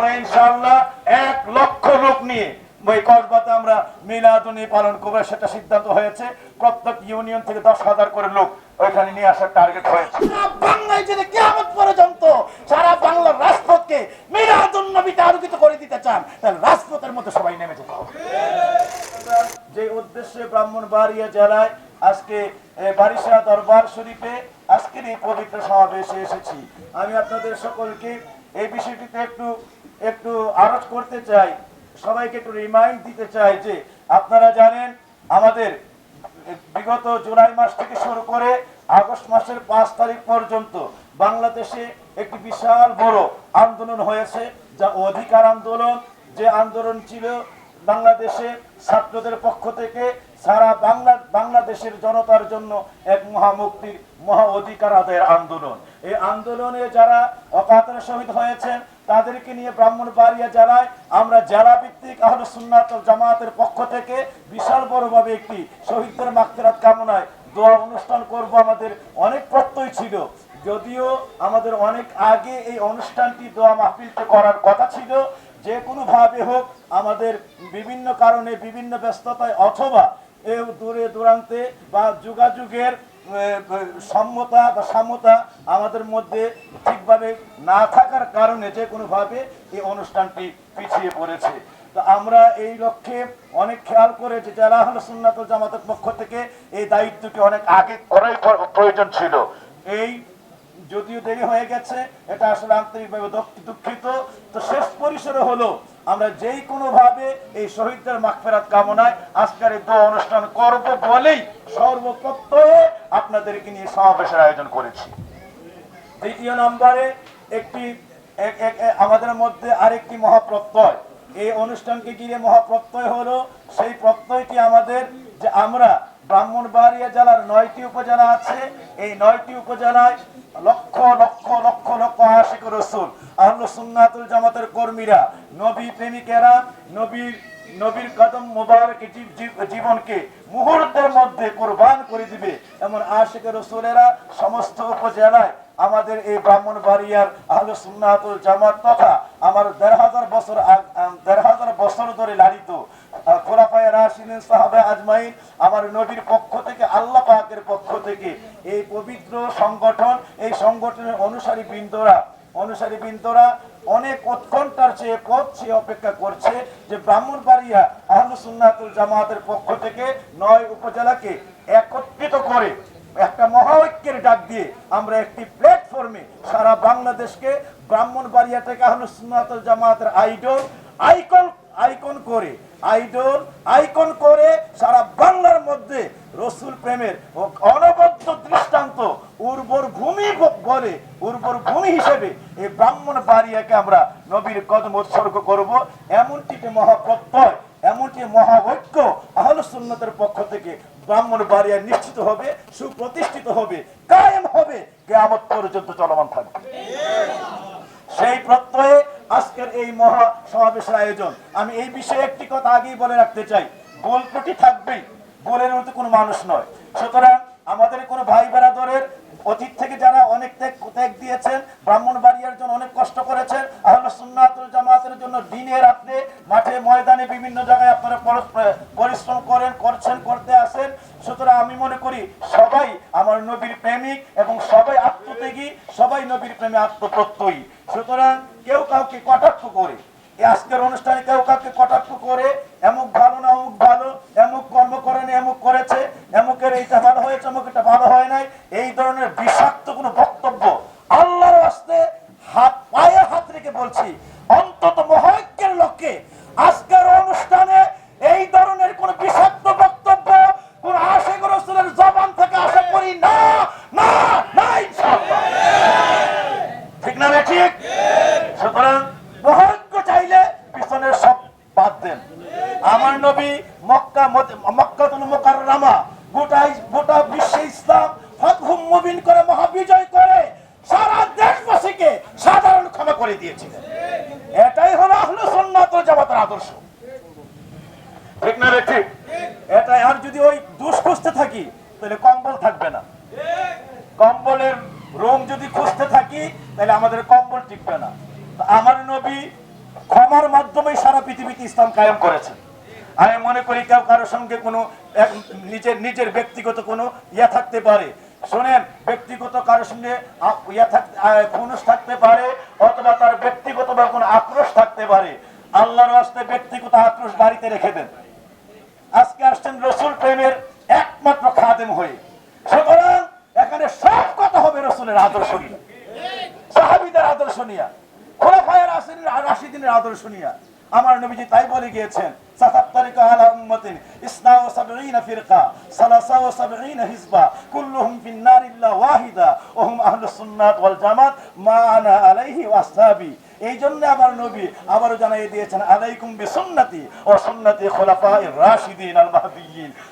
আমরা ইনশাআল্লাহ এক লক্ষ লোক নিয়ে ওই কসবাতে আমরা মিলাদুনি পালন করব সেটা সিদ্ধান্ত হয়েছে। প্রত্যেক ইউনিয়ন থেকে দশ হাজার করে লোক ওইখানে নিয়ে আসার টার্গেট হয়েছে। বাংলায় যদি কেমন পর্যন্ত সারা বাংলার রাজপথকে নবীতে আলোকিত করে দিতে চান তাহলে রাজপথের মধ্যে সবাই নেমে যেতে হবে। যে উদ্দেশ্যে ব্রাহ্মণবাড়িয়া জেলায় আজকে বারিশা দরবার শরীফে আজকের এই পবিত্র সমাবেশে এসেছি। আমি আপনাদের সকলকে এই বিষয়টিতে একটু একটু আরজ করতে চাই, সবাইকে একটু রিমাইন্ড দিতে চাই যে আপনারা জানেন, আমাদের বিগত জুলাই মাস থেকে শুরু করে আগস্ট মাসের পাঁচ তারিখ পর্যন্ত বাংলাদেশে একটি বিশাল বড় আন্দোলন হয়েছে, যা অধিকার আন্দোলন। যে আন্দোলন ছিল বাংলাদেশে ছাত্রদের পক্ষ থেকে সারা বাংলা, বাংলাদেশের জনতার জন্য এক মহামুক্তির মহা অধিকার আদায়ের আন্দোলন। এই আন্দোলনে যারা অকাতরে শহীদ হয়েছেন, তাদেরকে নিয়ে ব্রাহ্মণবাড়িয়া জেলায় আমরা জেলা ভিত্তিক আহলে সুন্নাত জামাতের পক্ষ থেকে বিশাল বড়ভাবে একটি শহীদদের মাগফিরাত কামনায় দোয়া অনুষ্ঠান করব। আমাদের অনেক প্রত্যয় ছিল। যদিও আমাদের অনেক আগে এই অনুষ্ঠানটি দোয়া মাহফিলতে করার কথা ছিল যে কোনো ভাবে হোক আমাদের বিভিন্ন কারণে, বিভিন্ন ব্যস্ততায় অথবা এ দূরে দূরান্তে বা যোগাযোগের সম্মতা বা সাম্যতা আমাদের মধ্যে ঠিকভাবে না থাকার কারণে যে কোনোভাবে এই অনুষ্ঠানটি পিছিয়ে পড়েছে। তো আমরা এই লক্ষ্যে অনেক খেয়াল করে যে যারা হলো সুন্নাতুল জামাতের পক্ষ থেকে এই দায়িত্বটি অনেক আগে করাই প্রয়োজন ছিল। এই যদিও দেরি হয়ে গেছে, এটা আসলে আন্তরিকভাবে দুঃখিত। তো শেষ পরিসরে হলো, আমরা যেই কোনো ভাবে এই শহীদদের মাগফেরাত কামনায় আজকের এই দোয়া অনুষ্ঠান করব বলেই সর্বপ্রত্যয়ে আপনাদেরকে নিয়ে সমাবেশের আয়োজন করেছি। দ্বিতীয় নম্বরে একটি এক- এক- এক- আমাদের মধ্যে আরেকটি মহাপ্রত্যয়। এই অনুষ্ঠানকে ঘিরে মহাপ্রত্যয় হলো, সেই প্রত্যয়টি আমাদের যে আমরা ব্রাহ্মণবাড়িয়া জেলার নয়টি উপজেলা আছে। এই নয়টি উপজেলায় লক্ষ লক্ষ লক্ষ লক্ষ আশিক রসুল। আহল সুন্নাতুল জামাতের কর্মীরা, নবী প্রেমিকেরা নবীর নবীর কদম মোবারক জীব- জীব- জীবনকে মুহূর্তের মধ্যে কোরবান করে দিবে। এমন আশিক রসুলেরা সমস্ত উপজেলায় আমাদের এই ব্রাহ্মণবাড়িয়ার আহলে সুন্নাতুল জামাত তথা আমার দেড় হাজার বছর দেড় হাজার বছর ধরে লালিত আমার নবীর পক্ষ থেকে, আল্লাহ পক্ষ থেকে এই পবিত্র সংগঠন, এই সংগঠনের অনুসারী বৃন্দরা অনুসারী বৃন্দরা অনেক উৎকণ্ঠার চেয়ে পথ চেয়ে অপেক্ষা করছে যে জামাতের পক্ষ থেকে নয় উপজেলাকে একত্রিত করে একটা মহা ঐক্যের ডাক দিয়ে আমরা একটি প্ল্যাটফর্মে সারা বাংলাদেশকে ব্রাহ্মণবাড়িয়া থেকে সুন্নাতুল জামাতের আইডল আইকন আইকন করে। আইডল আইকন করে সারা বাংলার মধ্যে রসুল প্রেমের অনবদ্য দৃষ্টান্ত উর্বর ভূমি বলে, উর্বর ভূমি হিসেবে এই ব্রাহ্মণ বাড়িয়াকে আমরা নবীর কদম উৎসর্গ করব। এমনটি মহাপ্রত্যয়, এমনটি মহা ঐক্য আহলে সুন্নতের পক্ষ থেকে ব্রাহ্মণ বাড়িয়া নিশ্চিত হবে, সুপ্রতিষ্ঠিত হবে, কায়েম হবে, কেয়ামত পর্যন্ত চলমান থাকবে। সেই প্রত্যয়ে আজকের এই মহা সমাবেশের আয়োজন। আমি এই বিষয়ে একটি কথা আগেই বলে রাখতে চাই। গোল ত্রুটি থাকবেই, গোলের মতো কোনো মানুষ নয়। সুতরাং আমাদের কোনো ভাই বেড়াদরের অতীত থেকে যারা অনেক ত্যাগ দিয়েছেন ব্রাহ্মণ বাড়িয়ার জন্য অনেক কষ্ট করেছেন, আহলে সুন্নাতুল জামাতের জন্য দিনে রাত্রে মাঠে ময়দানে বিভিন্ন জায়গায় আপনারা পরিশ্রম করেন, করছেন, করতে আসেন। সুতরাং আমি মনে করি সবাই আমার নবীর প্রেমিক এবং সবাই আত্মত্যাগী, সবাই নবীর প্রেমে আত্মপ্রত্যয়ী। কাউকে কটাক্ষ করে। এই আজকের অনুষ্ঠানে কেউ কাউকে কটাক্ষ করে এমুক ভালো না অমুক ভালো এমুক কর্ম করেনি এমুক করেছে এমুকের এইটা ভালো হয়েছে অমুক এটা ভালো হয় নাই এই ধরনের বিষাক্ত কোনো বক্তব্য আল্লাহর আসতে হাত পায়ে হাত রেখে বলছি অন্তত মহাজ্ঞের লক্ষ্যে আজকের অনুষ্ঠানে এই ধরনের কোন বিষাক্ত বক্তব্য কোন আশেখ রসুলের জবান থেকে আশা করি না না না ইনশাআল্লাহ। ঠিক না রে ঠিক সুতরাং মহাজ্ঞ চাইলে পিছনের সব বাদ দেন আমার নবী মক্কা মক্কাতুল মুকাররামা গোটা গোটা বিশ্ব ইসলাম ফাতহুম মুবিন করে মহাবিজয় করে সারা দেশবাসীকে সাধারণ ক্ষমা করে দিয়েছিলেন এটাই হলো আহলে সুন্নাত আদর্শ। ঠিক না রে ঠিক? এটাই আর যদি ওই দুষ খুঁজতে থাকি তাহলে কম্বল থাকবে না। কম্বলের রুম যদি খুঁজতে থাকি তাহলে আমাদের কম্বল টিকবে না। আমার নবী ক্ষমার মাধ্যমে সারা পৃথিবীতে ইসলাম কায়েম করেছেন। আমি মনে করি কেউ কারোর সঙ্গে কোনো এক নিজের নিজের ব্যক্তিগত কোনো ইয়া থাকতে পারে। শোনেন ব্যক্তিগত কারোর সঙ্গে ইয়া থাকতে খুনুস থাকতে পারে অথবা তার ব্যক্তিগত বা কোনো আক্রোশ থাকতে পারে। আল্লাহর হস্তে ব্যক্তিগত আক্রোশ বাড়িতে রেখে দেন। আজকে আসছেন রসুল প্রেমের একমাত্র খাদেম হয়ে। সুতরাং এখানে সব কথা হবে রসুলের আদর্শ নিয়ে। সাহাবিদের আদর্শ নিয়া। খোলাফায়ের রাশিদিনের আদর্শ নিয়া। আমার নবীজি তাই বলে গিয়েছেন ইসনা ও ফিরকা, সালাসা ও কুল্লুহুম ফিন নার ইল্লা ওয়াহিদা ওয়া হুম আহলুস সুন্নাত ওয়াল জামাত, মা আনা আলাইহি এই জন্য আমার নবী আবারও জানাই দিয়েছেন, আলাইকুম বি সুন্নতি ও সুন্নতি খোলাফায়ে রাশিদিন আল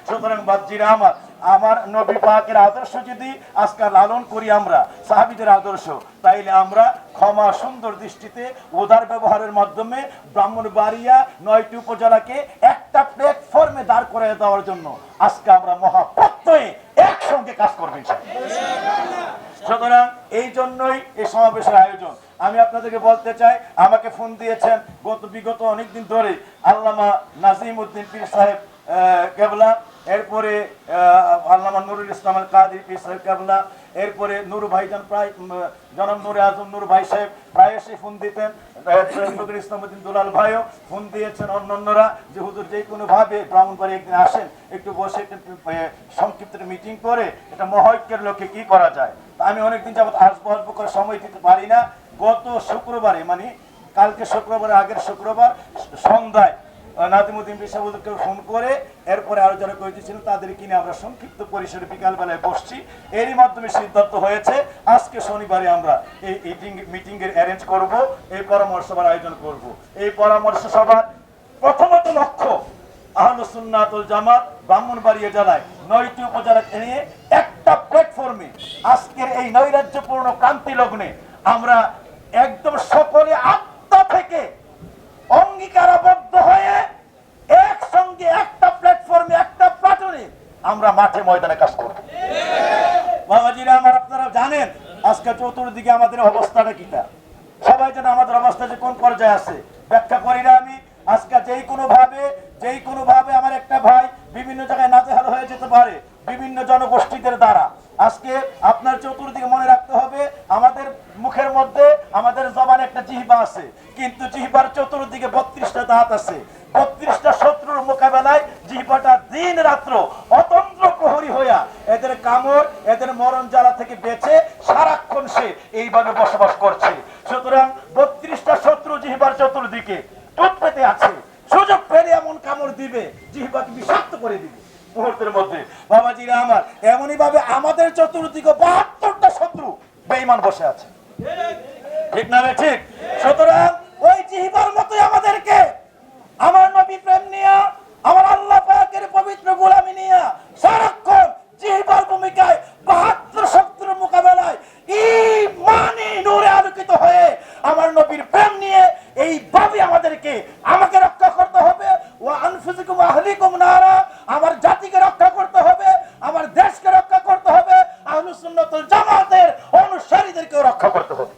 সুতরাং বাদজিরা আমার আমার নবী পাকের আদর্শ যদি আজকে লালন করি আমরা, সাহাবিদের আদর্শ, তাইলে আমরা ক্ষমা সুন্দর দৃষ্টিতে উদার ব্যবহারের মাধ্যমে ব্রাহ্মণবাড়িয়া নয়টি উপজেলাকে একটা প্ল্যাটফর্মে দাঁড় করে দেওয়ার জন্য আজকে আমরা মহাপ্রত্যয়ে একসঙ্গে কাজ করবেন সুতরাং এই জন্যই এই সমাবেশের আয়োজন। আমি আপনাদেরকে বলতে চাই, আমাকে ফোন দিয়েছেন গত বিগত অনেকদিন ধরে আল্লামা নাজিম উদ্দিন পীর সাহেব কেবলা, এরপরে আল্লামা নুরুল ইসলাম আল কাদির পীর সাহেব কেবলা, এরপরে নুর ভাইজান প্রায় জনম নুরে আজম নুর ভাই সাহেব প্রায়শই ফোন দিতেন। দুলাল ভাইও ফোন দিয়েছেন যে কোনোভাবে একদিন আসেন, একটু বসে মিটিং করে এটা মহৈক্যের লক্ষ্যে কি করা যায়। আমি অনেকদিন যাবত আসব আসব করে সময় দিতে পারি না। গত শুক্রবারে মানে কালকে শুক্রবারে আগের শুক্রবার সন্ধ্যায় নাদিমুদ্দিন বিশাবুদ্দিনকে ফোন করে এরপরে আরও যারা করেছিলেন তাদের কিনে আমরা সংক্ষিপ্ত পরিসরে বিকালবেলায় বসছি। এরই মাধ্যমে সিদ্ধান্ত হয়েছে, আজকে শনিবারে আমরা এই মিটিং এর অ্যারেঞ্জ করব, এই পরামর্শ সভার আয়োজন করব। এই পরামর্শ সভার প্রথমত লক্ষ্য আহলুসুন্নাতুল জামাত ব্রাহ্মণবাড়িয়া জেলায় নয়টি উপজেলা নিয়ে একটা প্ল্যাটফর্মে আজকের এই নৈরাজ্যপূর্ণ ক্রান্তি লগ্নে আমরা একদম সকলে আত্মা থেকে অঙ্গীকারাবদ্ধ হয়ে একসঙ্গে একটা প্ল্যাটফর্মে একটা প্লাটনে আমরা মাঠে ময়দানে কাজ করব। বাবাজিরা আমার, আপনারা জানেন, আজকে চতুর্দিকে আমাদের অবস্থাটা কিটা সবাই যেন আমাদের অবস্থা যে কোন পর্যায়ে আছে। ব্যাখ্যা করি না আমি। আজকে যেই কোনো ভাবে যেই কোনো ভাবে আমার একটা ভাই বিভিন্ন জায়গায় নাজেহাল হয়ে যেতে পারে, বিভিন্ন জনগোষ্ঠীদের দ্বারা। আজকে আপনার চতুর্দিকে মনে রাখতে হবে, আমাদের মুখের মধ্যে, আমাদের জবানে একটা জিহ্বা আছে। কিন্তু জিহ্বার চতুর্দিকে বত্রিশটা দাঁত আছে। বত্রিশটা শত্রুর মোকাবেলায় জিহ্বাটা দিন রাত্র অতন্ত্র প্রহরী হইয়া এদের কামড়, এদের মরণ জ্বালা থেকে বেঁচে সারাক্ষণ সে এইভাবে বসবাস করছে। সুতরাং বত্রিশটা শত্রু জিহ্বার চতুর্দিকে টুট পেতে আছে। সুযোগ পেলে এমন কামড় দিবে, জিহ্বাকে বিষাক্ত করে দিবে। মুহূর্তের মধ্যে, বাবাজিরা আমার এমনই ভাবে আমাদের চতুর্দিকে বাহাত্তরটা শত্রু বেইমান বসে আছে। ঠিক না ঠিক? সুতরাং ওই জিহিবার মতোই আমাদেরকে আমার নবী প্রেম নিয়া, আমার আল্লাহ পাকের পবিত্র গোলামি নিয়া সারাক্ষণ জিহিবার ভূমিকায় বাহাত্তর শত্রুর মোকাবেলায় ইমানে নূরে আলোকিত হয়ে আমার নবীর প্রেম নিয়ে এইভাবে আমাদেরকে আমাকে রক্ষা করতে হবে। ও আনফুসিকুম আহলিকুম নারা, আমার জাতিকে রক্ষা করতে হবে, আমার দেশকে রক্ষা করতে হবে আহলুস সুন্নাতুল জামাতের অনুসারীদেরকেও রক্ষা করতে হবে।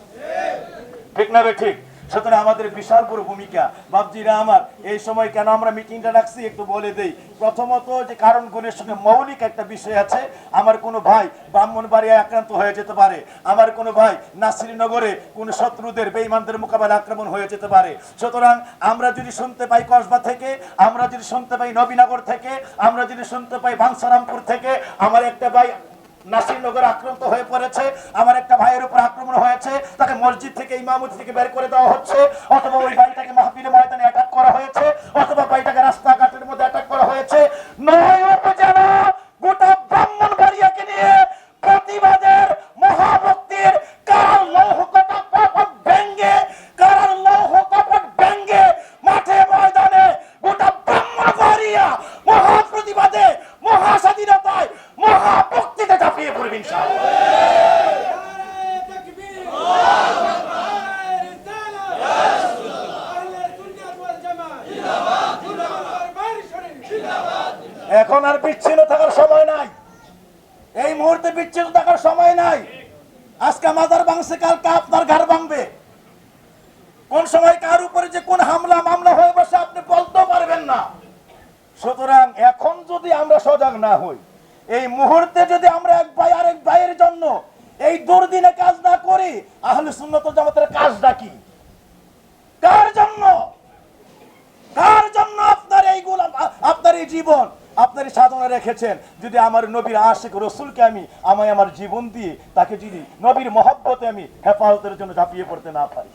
ঠিক না রে ঠিক? সুতরাং আমাদের বিশাল বড় ভূমিকা বাবজিরা আমার সময় কেন আমরা মিটিংটা রাখছি একটু বলে দেই। প্রথমত যে কারণগুলির সঙ্গে মৌলিক একটা বিষয় আছে, আমার কোনো ভাই ব্রাহ্মণবাড়িয়ায় আক্রান্ত হয়ে যেতে পারে, আমার কোনো ভাই নাসিরনগরে কোনো শত্রুদের বেইমানদের মোকাবেলা আক্রমণ হয়ে যেতে পারে। সুতরাং আমরা যদি শুনতে পাই কসবা থেকে, আমরা যদি শুনতে পাই নবীনগর থেকে, আমরা যদি শুনতে পাই বাংসারামপুর থেকে, আমার একটা ভাই নাসিরনগর আক্রান্ত হয়ে পড়েছে। আমার একটা ভাইয়ের উপর আক্রমণ হয়েছে। তাকে মসজিদ থেকে ইমামতি থেকে বের করে দেওয়া হচ্ছে। অথবা ওই বাড়িটাকে মাহফিলে ময়দানে অ্যাটাক করা হয়েছে। অথবা বাড়িটাকে রাস্তাঘাটের মধ্যে অ্যাটাক করা হয়েছে। নয় উপজেলা গোটা ব্রাহ্মণ বাড়িয়াকে নিয়ে প্রতিবাদের মহাভক্তির কার লৌহ কটা ভেঙ্গে কার লৌহ কপট ভেঙ্গে মাঠে ময়দানে গোটা ব্রাহ্মণ বাড়িয়া মহা প্রতিবাদে মহা স্বাধীনতায় মহা ভক্তিতে ঝাঁপিয়ে পড়বে ইনশাআল্লাহ নারায়ে তাকবীর নারায়ে রিসালা আহলে সুন্নাত ওয়াল জামাত জিন্দাবাদ জিন্দাবাদ বাড়ি শরীফ জিন্দাবাদ এখন আর বিচ্ছিন্ন থাকার সময় নাই এই মুহূর্তে বিচ্ছিন্ন থাকার সময় নাই আজকে মাদার ভাঙছে কালকে আপনার ঘর ভাঙবে কোন সময় কার উপরে যে কোন হামলা সজাগ না হই। এই মুহূর্তে যদি আমরা এক ভাই আরেক ভাইয়ের জন্য এই দুর্দিনে কাজ না করি, আহলে সুন্নত জামাতের কাজটা কি? কার জন্য? কার জন্য আপনার এই গোলাম আপনার এই জীবন? আপনার এই সাধনা রেখেছেন। যদি আমার নবীর আশেক রসুলকে আমি আমায় আমার জীবন দিয়ে তাকে যদি নবীর মহব্বতে আমি হেফাজতের জন্য ঝাঁপিয়ে পড়তে না পারি।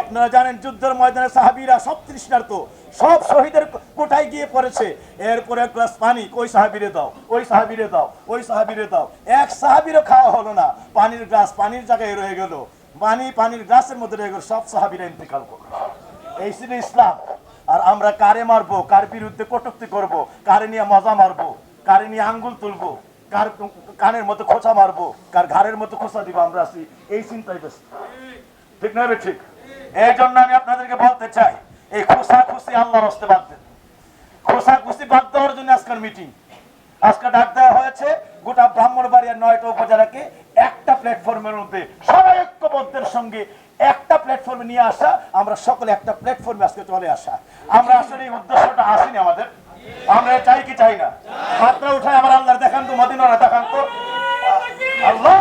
আপনারা জানেন যুদ্ধের ময়দানে সাহাবিরা সব তৃষ্ণার্ত, সব শহীদের কোটায় গিয়ে পড়েছে। এরপরে এক গ্লাস পানি, ওই সাহাবিরে দাও, ওই সাহাবিরে দাও, ওই সাহাবিরে দাও। এক সাহাবিরও খাওয়া হলো না। পানির গ্লাস পানির জায়গায় রয়ে গেল। পানি পানির গ্লাসের মধ্যে রয়ে গেল, সব সাহাবিরা ইন্তেকাল করল। এই ছিল ইসলাম। আর আমরা কারে মারবো? কার বিরুদ্ধে কটুক্তি করব? কারে নিয়ে মজা মারবো? কারে নিয়ে আঙ্গুল তুলবো? কার কানের মতো খোঁচা মারবো? কার ঘাড়ের মতো খোঁচা দিব? আমরা আছি এই চিন্তাই ব্যস্ত। ঠিক না ঠিক? এই জন্য আমি আপনাদেরকে বলতে চাই, এই খোসা খুশি আল্লাহর খোসা খুশি বাদ দেওয়ার জন্য আজকের মিটিং আজকে ডাক দেওয়া হয়েছে, গোটা ব্রাহ্মণবাড়িয়ার নয়টা উপজেলাকে একটা প্ল্যাটফর্মের মধ্যে, সবাই ঐক্যবদ্ধের সঙ্গে একটা নিয়ে আসা, আমরা সকলে একটা প্ল্যাটফর্মে আজকে চলে আসা। আমরা আসলে এই উদ্দেশ্যটা আসিনি আমাদের। আমরা চাই কি চাই না? মাত্রা উঠায় আমার আল্লাহর দেখান তো, মদিনারা দেখান তো। আল্লাহ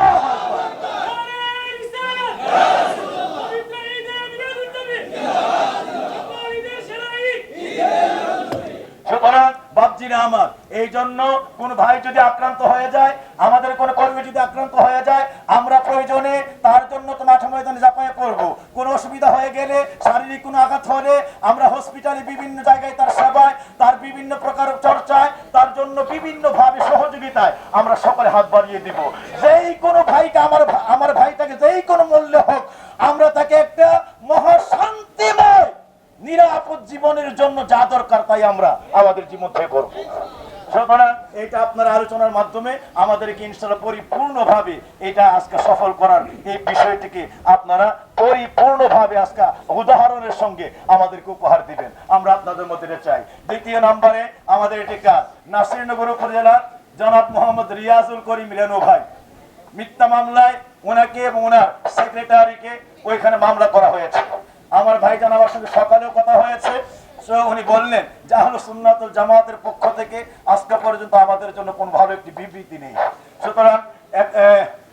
সুতরাং বাপজিরা আমার। এই জন্য কোন ভাই যদি আক্রান্ত হয়ে যায়, আমাদের কোন কর্মী যদি আক্রান্ত হয়ে যায়, আমরা প্রয়োজনে তার জন্য তো মাঠে ময়দানে ঝাঁপায় পড়ব কোন অসুবিধা হয়ে গেলে, শারীরিক কোনো আঘাত হলে আমরা হসপিটালে বিভিন্ন জায়গায় তার সেবায়, তার বিভিন্ন প্রকার চর্চায়, তার জন্য বিভিন্ন ভাবে সহযোগিতায় আমরা সকলে হাত বাড়িয়ে দিব। যেই কোনো ভাইকে আমার আমার ভাইটাকে যেই কোনো মূল্য হোক, আমরা তাকে একটা মহাশান্তিময় নিরাপদ জীবনের জন্য যা দরকার তাই আমরা আমাদের জীবন থেকে করব এটা আপনার আলোচনার মাধ্যমে আমাদেরকে ইনশাল্লাহ পরিপূর্ণভাবে এটা আজকে সফল করার এই বিষয়টিকে আপনারা পরিপূর্ণভাবে আজকে উদাহরণের সঙ্গে আমাদেরকে উপহার দিবেন। আমরা আপনাদের মধ্যে চাই। দ্বিতীয় নম্বরে আমাদের এটি কাজ। নাসিরনগর উপজেলার জনাব মোহাম্মদ রিয়াজুল করিম রেনু ভাই। মিথ্যা মামলায় ওনাকে এবং ওনার সেক্রেটারিকে ওইখানে মামলা করা হয়েছে। আমার ভাইজান আমার সঙ্গে সকালেও কথা হয়েছে। উনি বললেন যে আহলে সুন্নাতুল জামাতের পক্ষ থেকে আজকে পর্যন্ত আমাদের জন্য কোনো ভালো একটি বিবৃতি নেই। সুতরাং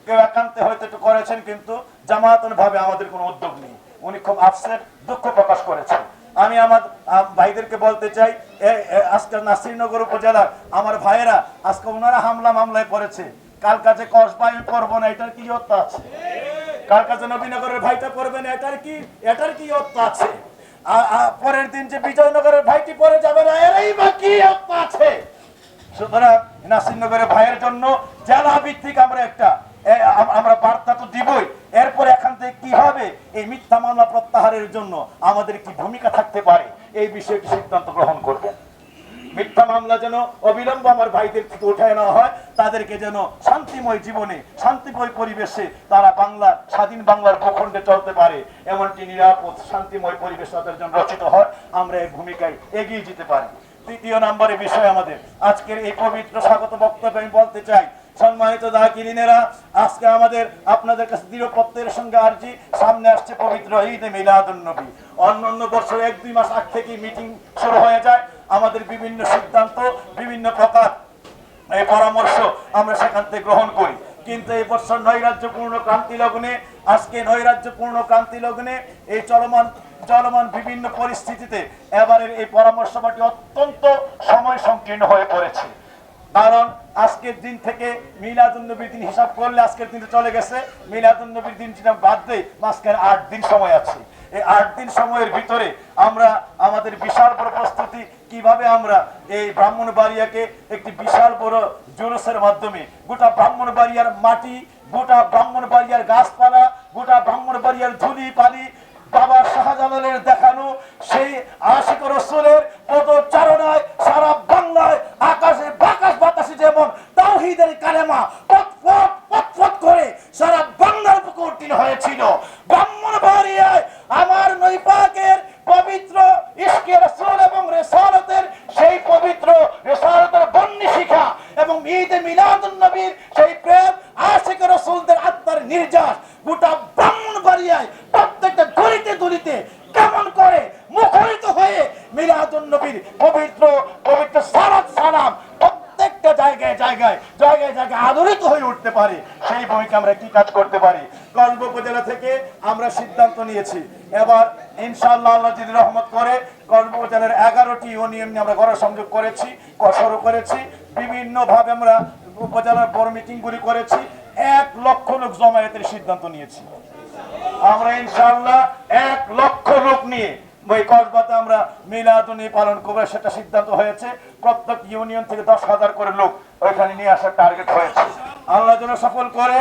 কেউ একান্তে হয়তো একটু করেছেন, কিন্তু জামাতন ভাবে আমাদের কোনো উদ্যোগ নেই। উনি খুব আপসেট দুঃখ প্রকাশ করেছেন। আমি আমার ভাইদেরকে বলতে চাই আজকে নাসিরনগর উপজেলার আমার ভাইয়েরা, আজকে ওনারা হামলা মামলায় পড়েছে। কাল কাছে কসবা আমি করব না এটার কি অর্থ আছে? কার কাছে নবীনগরের ভাইটা করবেন এটার কি এটার কি অর্থ আছে? পরের দিন যে বিজয়নগরের ভাইটি পরে যাবে না, এরই বা কি অর্থ আছে? সুতরাং ভাইয়ের জন্য জেলা ভিত্তিক আমরা একটা আমরা বার্তা তো দিবই। এরপরে এখান থেকে এই মিথ্যা মামলা প্রত্যাহারের জন্য আমাদের কি ভূমিকা থাকতে পারে? এই বিষয়ে সিদ্ধান্ত গ্রহণ করবেন। মিথ্যা মামলা যেন অবিলম্ব আমার ভাইদের থেকে উঠায় নেওয়া হয়, তাদেরকে যেন শান্তিময় জীবনে, শান্তিময় পরিবেশে তারা বাংলা, স্বাধীন বাংলার ভূখণ্ডে চলতে পারে, এমনটি নিরাপদ, শান্তিময় পরিবেশ তাদের জন্য রচিত হয়, আমরা এই ভূমিকায় এগিয়ে যেতে পারি। তৃতীয় নম্বরে বিষয় আমাদের, আজকের এই পবিত্র স্বাগত বক্তব্য আমি বলতে চাই, সম্মানিত দাকিরিনেরা আজকে আমাদের আপনাদের কাছে দৃঢ়পত্রের সঙ্গে আর্জি, সামনে আসছে পবিত্র ঈদে মিলাদুন নবী। অন্য অন্য বছর এক দুই মাস আগ থেকেই মিটিং শুরু হয়ে যায় আমাদের বিভিন্ন সিদ্ধান্ত, বিভিন্ন প্রকার এই পরামর্শ আমরা সেখান থেকে গ্রহণ করি। কিন্তু এই বছর নৈরাজ্যপূর্ণ ক্রান্তি লগ্নে, আজকে নৈরাজ্যপূর্ণ ক্রান্তি লগ্নে এই চলমান চলমান বিভিন্ন পরিস্থিতিতে এবারের এই পরামর্শটি অত্যন্ত সময় সংকীর্ণ হয়ে পড়েছে। কারণ আজকের দিন থেকে মিলাদুন্নবীর দিন হিসাব করলে আজকের দিন তো চলে গেছে। মিলাদুন্নবীর দিন যেটা বাদ দেয় মাঝখানে আট দিন সময় আছে। এই আট দিন সময়ের ভিতরে আমরা আমাদের বিশাল বড় প্রস্তুতি, কীভাবে আমরা এই ব্রাহ্মণবাড়িয়াকে একটি বিশাল বড় জুলুসের মাধ্যমে, গোটা ব্রাহ্মণবাড়িয়ার মাটি, গোটা ব্রাহ্মণবাড়িয়ার গাছপালা, গোটা ব্রাহ্মণবাড়িয়ার ধুলি পালি বাবা শাহজালালের দেখানো সেই আশিক রসুলের পদচারণায় সারা বাংলায় আকাশে বাতাস বাতাসে যেমন তাওহীদের কালেমা পটপট পটপট করে সারা বাংলার বুকে উত্তীর্ণ হয়েছিল। ব্রাহ্মণবাড়িয়ায় আমার নৈপাকের পবিত্র ইশকে রসুল এবং রেসালতের সেই পবিত্র রেসালতের বন্যি শিখা এবং ঈদে মিলাদুন নবীর সেই প্রেম আশিক রসুলদের আত্মার নির্যাস গোটা ব্রাহ্মণবাড়িয়ায় প্রত্যেকটা গলিতে গলিতে কেমন করে মুখরিত হয়ে মিলাদুন জায়গায় জায়গায় জায়গায় আদরিত হয়ে উঠতে পারে। সেই আমরা কি কাজ করতে পারি? উপজেলা থেকে আমরা সিদ্ধান্ত নিয়েছি। এবার ইনশাআল্লাহ আল্লাহ যদি রহমত করে উপজেলার এগারোটি ইউনিয়ন করেছি শুরু করেছি বিভিন্ন ভাবে আমরা উপজেলার বড় মিটিংগুলি করেছি, এক লক্ষ লোক জমায়েতের সিদ্ধান্ত নিয়েছি। আমরা ইনশাআল্লাহ এক লক্ষ লোক নিয়ে ওই কসবাতে আমরা পালন করব, সেটা সিদ্ধান্ত হয়েছে। প্রত্যেক ইউনিয়ন থেকে দশ হাজার করে লোক ওইখানে নিয়ে আসার টার্গেট হয়েছে। আল্লাহ যেন সফল করে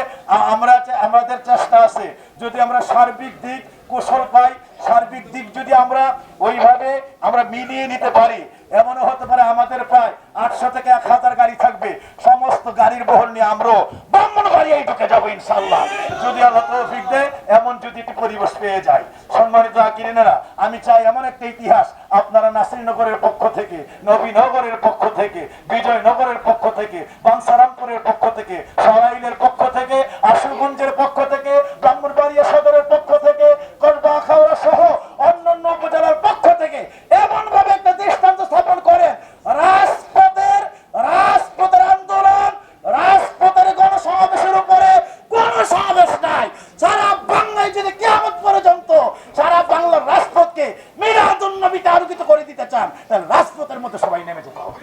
আমরা আমাদের চেষ্টা আছে, যদি আমরা সার্বিক দিক কুশল পাই, সার্বিক দিক যদি আমরা ওইভাবে আমরা মিলিয়ে নিতে পারি, এমনও হতে পারে আমাদের প্রায় আটশো থেকে এক হাজার গাড়ি থাকবে। সমস্ত গাড়ির বহর নিয়ে আমরা ব্রাহ্মণ বাড়ি এই ঢুকে যাব ইনশাল্লাহ যদি আল্লাহ তৌফিক দেয়, এমন যদি একটি পরিবেশ পেয়ে যায়। সম্মানিত আকিরিনেরা, আমি চাই এমন একটা ইতিহাস আপনারা নাসিরনগরের পক্ষ থেকে, নবীনগরের পক্ষ থেকে, বিজয়নগরের পক্ষ থেকে বাংসারামপুরের পক্ষ থেকে সরাইলের পক্ষ থেকে আশুগঞ্জের পক্ষ থেকে ব্রাহ্মণবাড়িয়া সদরের পক্ষ থেকে কসবা আখাউড়া সহ অন্যান্য উপজেলার পক্ষ থেকে এমন ভাবে একটা দৃষ্টান্ত স্থাপন করেন রাজপথের রাজপথের আন্দোলন রাজপথের গণসমাবেশের উপরে কোন সমাবেশ নাই সারা বাংলায় যদি কেমন পর্যন্ত সারা বাংলার রাজপথকে মিরাদুন নবীতে আলোকিত করে দিতে চান তাহলে রাজপথের মধ্যে সবাই নেমে যেতে হবে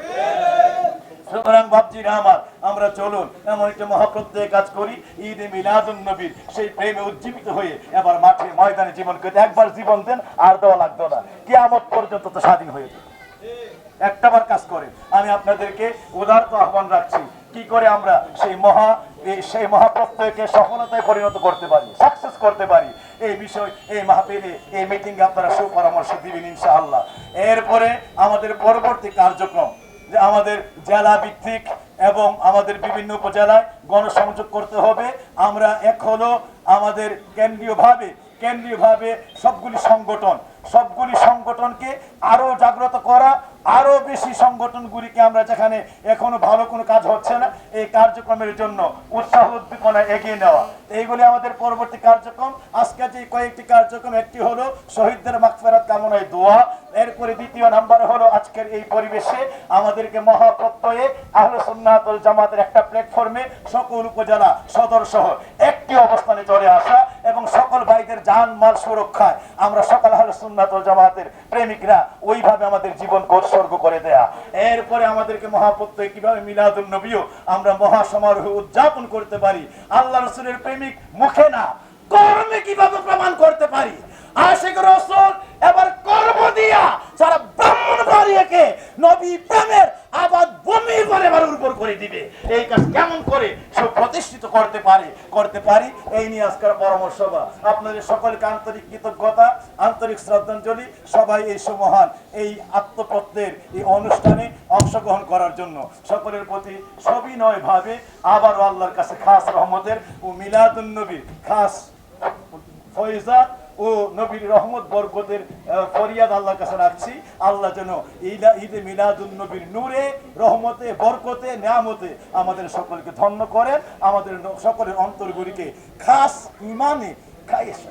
সুতরাং ভাবছিরা আমার আমরা চলুন এমন একটা মহাপ্রত্যয়ে কাজ করি ঈদে মিলাদুন নবীর সেই প্রেমে উজ্জীবিত হয়ে এবার মাঠে ময়দানে জীবন করতে একবার জীবন দেন, আর দেওয়া লাগতো না। কিয়ামত পর্যন্ত তো স্বাধীন হয়ে যাবে। একটাবার কাজ করে আমি আপনাদেরকে উদারত আহ্বান রাখছি, কি করে আমরা সেই মহা সেই মহাপ্রত্যয়কে সফলতায় পরিণত করতে পারি সাকসেস করতে পারি। এই বিষয়, এই মাহফিলে, এই মিটিং আপনারা সুপরামর্শ দিবেন ইনশাআল্লাহ। এরপরে আমাদের পরবর্তী কার্যক্রম যে আমাদের জেলা ভিত্তিক এবং আমাদের বিভিন্ন উপজেলায় গণসংযোগ করতে হবে। আমরা এখনও আমাদের কেন্দ্রীয়ভাবে কেন্দ্রীয়ভাবে সবগুলি সংগঠন, সবগুলি সংগঠনকে আরও জাগ্রত করা আরও বেশি সংগঠনগুলিকে আমরা যেখানে এখনও ভালো কোনো কাজ হচ্ছে না, এই কার্যক্রমের জন্য উৎসাহ উদ্দীপনা এগিয়ে নেওয়া। এইগুলি আমাদের পরবর্তী কার্যক্রম, আজকে যে কয়েকটি কার্যক্রম, একটি হলো শহীদদের মাগফেরাত কামনায় দোয়া, এরপরে দ্বিতীয় নাম্বার হলো আজকের এই পরিবেশে আমাদেরকে মহাপ্রত্যয়ে আহলে সুন্নাতুল জামাতের একটা প্ল্যাটফর্মে সকল উপজেলা, সদর সহ একটি অবস্থানে চলে আসা এবং সকল ভাইদের যান মাল সুরক্ষায় আমরা সকল আহলে সুন্নাতুল জামাতের প্রেমিকরা ওইভাবে আমাদের জীবন উৎসর্গ করে দেয়া। এরপরে আমাদেরকে মহাপত্য কীভাবে মিলাদুল নবীও আমরা মহা সমারোহ উদযাপন করতে পারি? আল্লাহ রসুলের প্রেমিক মুখে না, কর্মে কীভাবে প্রমাণ করতে পারি? আশেখ রসুল এবার কর্ম দিয়া সারা ব্রাহ্মণ নবী প্রেমের ভূমি করে উপর করে দিবে। এই কাজ কেমন করে সব প্রতিষ্ঠিত করতে পারে? করতে পারি? এই নিয়ে আজকের পরামর্শ সভা আপনাদের সকলকে আন্তরিক কৃতজ্ঞতা, আন্তরিক শ্রদ্ধাঞ্জলি। সবাই এই সুমহান, এই আত্মপত্রের এই অনুষ্ঠানে অংশগ্রহণ করার জন্য। সকলের প্রতি সবিনয় ভাবে আবারও আল্লাহর কাছে খাস রহমতের ও মিলাদুন নবীর খাস ফয়জাত ও নবীর রহমত বরকতের ফরিয়াদ আল্লাহর কাছে রাখছি। আল্লাহ যেন ঈদা ঈদে মিলাদুন নবীর নূরে, রহমতে, বরকতে, নিয়ামতে আমাদের সকলকে ধন্য করেন। আমাদের সকলের অন্তরগুলিকে খাস ইমানে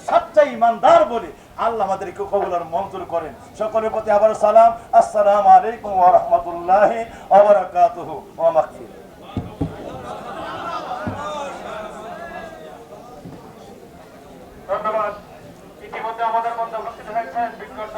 সাচ্চা ইমানদার বলে আল্লাহ আমাদেরকে কবুল আর মঞ্জুর করেন। সকলের প্রতি আবার সালাম। আসসালাম আলাইকুম ওয়া রাহমাতুল্লাহি ওয়া বারাকাতুহু। ওয়া মাগফিরাতুহু ধন্যবাদ। আমাদের মধ্যে উপস্থিত হয়েছেন বিজ্ঞান